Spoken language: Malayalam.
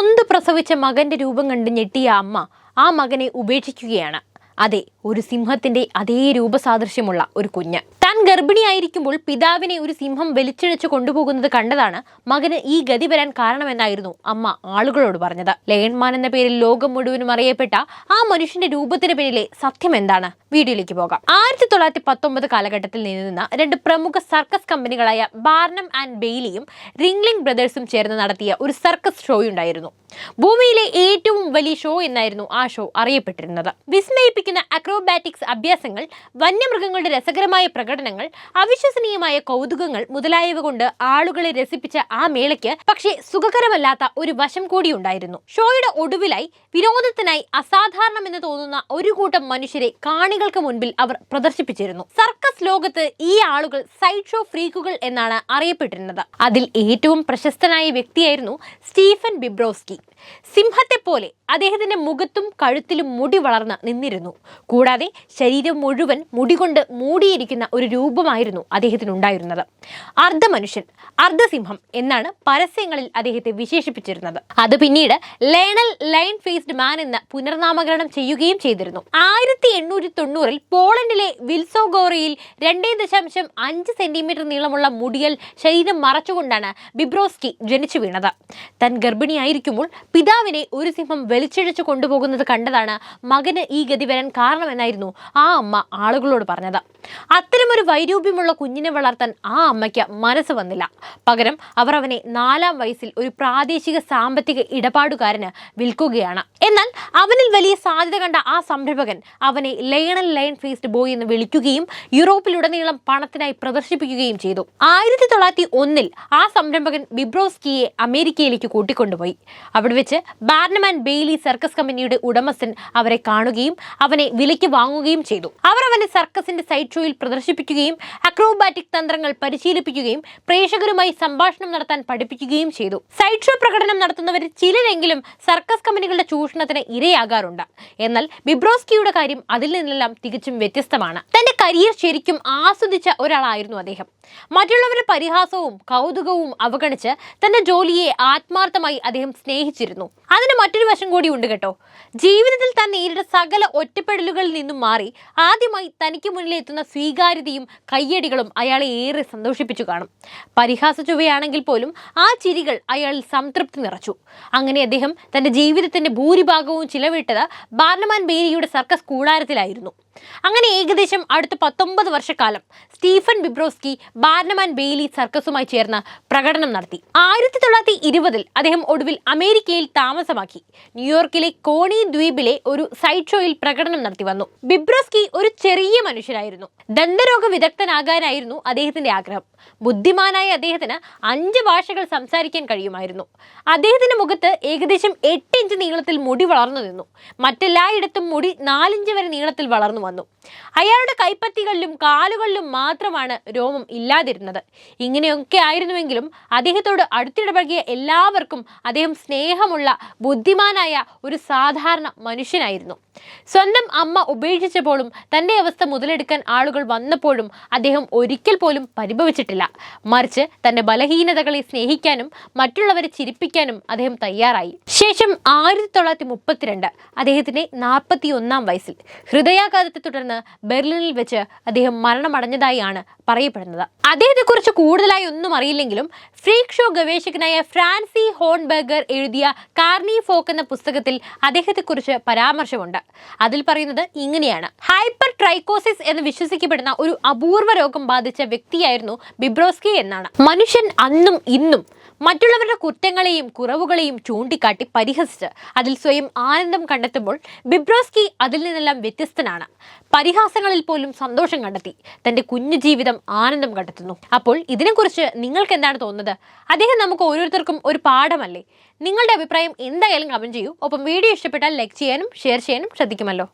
നൊന്ത് പ്രസവിച്ച മകന്റെ രൂപം കണ്ട് ഞെട്ടിയ അമ്മ ആ മകനെ ഉപേക്ഷിക്കുകയാണ്. അതെ ഒരു സിംഹത്തിന്റെ അതേ രൂപസാദൃശ്യമുള്ള ഒരു കുഞ്ഞ്. താൻ ഗർഭിണിയായിരിക്കുമ്പോൾ പിതാവിനെ ഒരു സിംഹം വലിച്ചിഴച്ചു കൊണ്ടുപോകുന്നത് കണ്ടതാണ് മകന് ഈ ഗതി വരാൻ കാരണമെന്നായിരുന്നു അമ്മ ആളുകളോട് പറഞ്ഞത്. ലയൺമാൻ എന്ന പേരിൽ ലോകം മുഴുവനും അറിയപ്പെട്ട ആ മനുഷ്യന്റെ രൂപത്തിന് പിന്നിലെ സത്യം എന്താണ്? വീഡിയോയിലേക്ക് പോകാം. ആയിരത്തി തൊള്ളായിരത്തി പത്തൊമ്പത് കാലഘട്ടത്തിൽ നിന്ന രണ്ട് പ്രമുഖ സർക്കസ് കമ്പനികളായ ബാർനം ആൻഡ് ബെയ്ലിയും റിംഗ്ലിംഗ് ബ്രദേഴ്സും ചേർന്ന് നടത്തിയ ഒരു സർക്കസ് ഷോയുണ്ടായിരുന്നു. ഭൂമിയിലെ ഏറ്റവും വലിയ ഷോ എന്നായിരുന്നു ആ ഷോ അറിയപ്പെട്ടിരുന്നത്. വിസ്മയിപ്പിക്കുന്ന അക്രോബാറ്റിക്സ് അഭ്യാസങ്ങൾ വന്യമൃഗങ്ങളുടെ രസകരമായ പ്രകടനങ്ങൾ അവിശ്വസനീയമായ കൗതുകങ്ങൾ മുതലായവ കൊണ്ട് ആളുകളെ രസിപ്പിച്ച ആ മേളയ്ക്ക് പക്ഷേ സുഖകരമല്ലാത്ത ഒരു വശം കൂടിയുണ്ടായിരുന്നു ഷോയുടെ ഒടുവിലായി വിനോദത്തിനായി അസാധാരണമെന്ന് തോന്നുന്ന ഒരു കൂട്ടം മനുഷ്യരെ കാണികൾക്ക് മുൻപിൽ അവർ പ്രദർശിപ്പിച്ചിരുന്നു. സർക്കസ് ലോകത്ത് ഈ ആളുകൾ സൈഡ് ഷോ ഫ്രീക്കുകൾ എന്നാണ് അറിയപ്പെട്ടിരുന്നത്. അതിൽ ഏറ്റവും പ്രശസ്തനായ വ്യക്തിയായിരുന്നു സ്റ്റീഫൻ ബിബ്രോസ്കി. സിംഹത്തെ പോലെ അദ്ദേഹത്തിന്റെ മുഖത്തും കഴുത്തിലും മുടി വളർന്ന് നിന്നിരുന്നു. കൂടാതെ ശരീരം മുഴുവൻ മുടികൊണ്ട് മൂടിയിരിക്കുന്ന ഒരു രൂപമായിരുന്നു അദ്ദേഹത്തിനുണ്ടായിരുന്നത്. അർദ്ധമനുഷ്യൻ അർദ്ധസിംഹം എന്നാണ് പരസ്യങ്ങളിൽ അദ്ദേഹത്തെ വിശേഷിപ്പിച്ചിരുന്നത്. അത് പിന്നീട് ലേണൽ ലൈൻ ഫേസ്ഡ് മാൻ എന്ന് പുനർനാമകരണം ചെയ്യുകയും ചെയ്തിരുന്നു. ആയിരത്തി എണ്ണൂറ്റി തൊണ്ണൂറിൽ പോളണ്ടിലെ വിൽസോഗോറയിൽ രണ്ടേ ദശാംശം അഞ്ച് സെന്റിമീറ്റർ നീളമുള്ള മുടിയൽ ശരീരം മറച്ചുകൊണ്ടാണ് ബിബ്രോസ്കി ജനിച്ചു വീണത്. താൻ ഗർഭിണിയായിരിക്കുമ്പോൾ പിതാവിനെ ഒരു സിംഹം വലിച്ചിഴച്ചു കൊണ്ടുപോകുന്നത് കണ്ടതാണ് മകന് ഈ ഗതി വരാൻ കാരണമെന്നായിരുന്നു ആ അമ്മ ആളുകളോട് പറഞ്ഞത്. അത്തരമൊരു വൈരൂപ്യമുള്ള കുഞ്ഞിനെ വളർത്താൻ ആ അമ്മയ്ക്ക് മനസ്സ് വന്നില്ല. പകരം അവർ അവനെ നാലാം വയസ്സിൽ ഒരു പ്രാദേശിക സാമ്പത്തിക ഇടപാടുകാരന് വിൽക്കുകയാണ്. എന്നാൽ അവനിൽ വലിയ സാധ്യത കണ്ട ആ സംരംഭകൻ അവനെ ലയണൽ ലയൺ ഫേസ്ഡ് ബോയ് എന്ന് വിളിക്കുകയും യൂറോപ്പിലുടനീളം പണത്തിനായി പ്രദർശിപ്പിക്കുകയും ചെയ്തു. ആയിരത്തി തൊള്ളായിരത്തി ഒന്നിൽ ആ സംരംഭകൻ ബിബ്രോസ്കിയെ അമേരിക്കയിലേക്ക് കൂട്ടിക്കൊണ്ടുപോയി. അവിടെ വെച്ച് ബാർണമാൻ ബെയ്ലി സർക്കസ് കമ്പനിയുടെ ഉടമസ്ഥൻ അവരെ കാണുകയും അവനെ വിലയ്ക്ക് വാങ്ങുകയും ചെയ്തു. അവർ അവനെ സർക്കസിന്റെ സൈഡ് ഷോയിൽ പ്രദർശിപ്പിക്കുകയും അക്രോബാറ്റിക് തന്ത്രങ്ങൾ പരിശീലിപ്പിക്കുകയും പ്രേക്ഷകരുമായി സംഭാഷണം നടത്താൻ പഠിപ്പിക്കുകയും ചെയ്തു. സൈഡ് ഷോ പ്രകടനം നടത്തുന്നവരിൽ ചിലരെങ്കിലും സർക്കസ് കമ്പനികളുടെ ചൂഷണത്തിന് ഇരയാകാറുണ്ട്. എന്നാൽ ബിബ്രോസ്കിയുടെ കാര്യം അതിൽ നിന്നെല്ലാം തികച്ചും വ്യത്യസ്തമാണ്. തന്റെ കരിയർ ശരിക്കും ആസ്വദിച്ച ഒരാളായിരുന്നു അദ്ദേഹം. മറ്റുള്ളവരുടെ പരിഹാസവും കൗതുകവും അവഗണിച്ച് തന്റെ ജോലിയെ ആത്മാർത്ഥമായി അദ്ദേഹം സ്നേഹിച്ചിരുന്നു. അതിന് മറ്റൊരു വശം കൂടി ഉണ്ട് കേട്ടോ. ജീവിതത്തിൽ താൻ നേരിട്ട സകല ഒറ്റപ്പെടലുകളിൽ നിന്നും മാറി ആദ്യമായി തനിക്ക് മുന്നിൽ എത്തുന്ന സ്വീകാര്യതയും കയ്യടികളും അയാളെ ഏറെ സന്തോഷിപ്പിച്ചു കാണും. പരിഹാസ ചുവയാണെങ്കിൽ പോലും ആ ചിരികൾ അയാളിൽ സംതൃപ്തി നിറച്ചു. അങ്ങനെ അദ്ദേഹം തന്റെ ജീവിതത്തിന്റെ ഭൂരിഭാഗവും ചിലവിട്ടത് ബാർണമാൻ ബേരിയുടെ സർക്കസ് കൂടാരത്തിലായിരുന്നു. അങ്ങനെ ഏകദേശം അടുത്ത പത്തൊമ്പത് വർഷക്കാലം സ്റ്റീഫൻ ബിബ്രോസ്കി ബാർണമാൻ ബെയിലി സർക്കസുമായി ചേർന്ന് പ്രകടനം നടത്തി. ആയിരത്തി തൊള്ളായിരത്തി ഇരുപതിൽ അദ്ദേഹം ഒടുവിൽ അമേരിക്കയിൽ താമസമാക്കി. ന്യൂയോർക്കിലെ കോണി ദ്വീപിലെ ഒരു സൈഡ് ഷോയിൽ പ്രകടനം നടത്തി വന്നു. ബിബ്രോസ്കി ഒരു ചെറിയ മനുഷ്യനായിരുന്നു. ദന്തരോഗ വിദഗ്ധനാകാനായിരുന്നു അദ്ദേഹത്തിന്റെ ആഗ്രഹം. ബുദ്ധിമാനായ അദ്ദേഹത്തിന് അഞ്ച് ഭാഷകൾ സംസാരിക്കാൻ കഴിയുമായിരുന്നു. അദ്ദേഹത്തിന്റെ മുഖത്ത് ഏകദേശം എട്ട് ഇഞ്ച് നീളത്തിൽ മുടി വളർന്നു നിന്നു. മറ്റെല്ലായിടത്തും മുടി നാലിഞ്ച് വരെ നീളത്തിൽ വളർന്നു വന്നു അയാളുടെ കൈപ്പത്തികളിലും കാലുകളിലും മാത്രമാണ് രോമം ഇല്ലാതിരുന്നത്. ഇങ്ങനെയൊക്കെ ആയിരുന്നുവെങ്കിലും അദ്ദേഹത്തോട് അടുത്തിടപഴകിയ എല്ലാവർക്കും അദ്ദേഹം സ്നേഹമുള്ള ബുദ്ധിമാനായ ഒരു സാധാരണ മനുഷ്യനായിരുന്നു. സ്വന്തം അമ്മ ഉപേക്ഷിച്ചപ്പോഴും തന്റെ അവസ്ഥ മുതലെടുക്കാൻ ആളുകൾ വന്നപ്പോഴും അദ്ദേഹം ഒരിക്കൽ പോലും പരിഭവിച്ചിട്ടില്ല. മറിച്ച് തന്റെ ബലഹീനതകളെ സ്നേഹിക്കാനും മറ്റുള്ളവരെ ചിരിപ്പിക്കാനും അദ്ദേഹം തയ്യാറായി. ശേഷം ആയിരത്തി തൊള്ളായിരത്തി മുപ്പത്തിരണ്ട് അദ്ദേഹത്തിന്റെ നാൽപ്പത്തി ഒന്നാം വയസ്സിൽ. ഹൃദയാഘാതത്തെ തുടർന്ന് ബെർലിനിൽ വെച്ച് അദ്ദേഹം മരണമടഞ്ഞതായാണ് പറയപ്പെടുന്നത്. അദ്ദേഹത്തെക്കുറിച്ച് കൂടുതലായി ഒന്നും അറിയില്ലെങ്കിലും ഫ്രീക്ക് ഷോ ഗവേഷകനായ ഫ്രാൻസി ഹോൺബർഗർ എഴുതിയ കാർണി ഫോക്ക് എന്ന പുസ്തകത്തിൽ അദ്ദേഹത്തെക്കുറിച്ച് പരാമർശമുണ്ട്. അതിൽ പറയുന്നത് ഇങ്ങനെയാണ്. ഹൈപ്പർ ട്രൈക്കോസിസ് എന്ന് വിശ്വസിക്കപ്പെടുന്ന ഒരു അപൂർവ രോഗം ബാധിച്ച വ്യക്തിയായിരുന്നു ബിബ്രോസ്കി എന്നാണ്. മനുഷ്യൻ അന്നും ഇന്നും മറ്റുള്ളവരുടെ കുറ്റങ്ങളെയും കുറവുകളെയും ചൂണ്ടിക്കാട്ടി പരിഹസിച്ച് അതിൽ സ്വയം ആനന്ദം കണ്ടെത്തുമ്പോൾ ബിബ്രോസ്കി അതിൽ നിന്നെല്ലാം വ്യത്യസ്തനാണ്. പരിഹാസങ്ങളിൽ പോലും സന്തോഷം കണ്ടെത്തി തന്റെ കുഞ്ഞു ജീവിതം ആനന്ദം കണ്ടെത്തുന്നു. അപ്പോൾ ഇതിനെക്കുറിച്ച് നിങ്ങൾക്ക് എന്താണ് തോന്നുന്നത്? അദ്ദേഹം നമുക്ക് ഓരോരുത്തർക്കും ഒരു പാഠമല്ലേ? നിങ്ങളുടെ അഭിപ്രായം എന്തായാലും കമന്റ് ചെയ്യൂ. ഒപ്പം വീഡിയോ ഇഷ്ടപ്പെട്ടാൽ ലൈക്ക് ചെയ്യാനും ഷെയർ ചെയ്യാനും ശ്രദ്ധിക്കുമല്ലോ.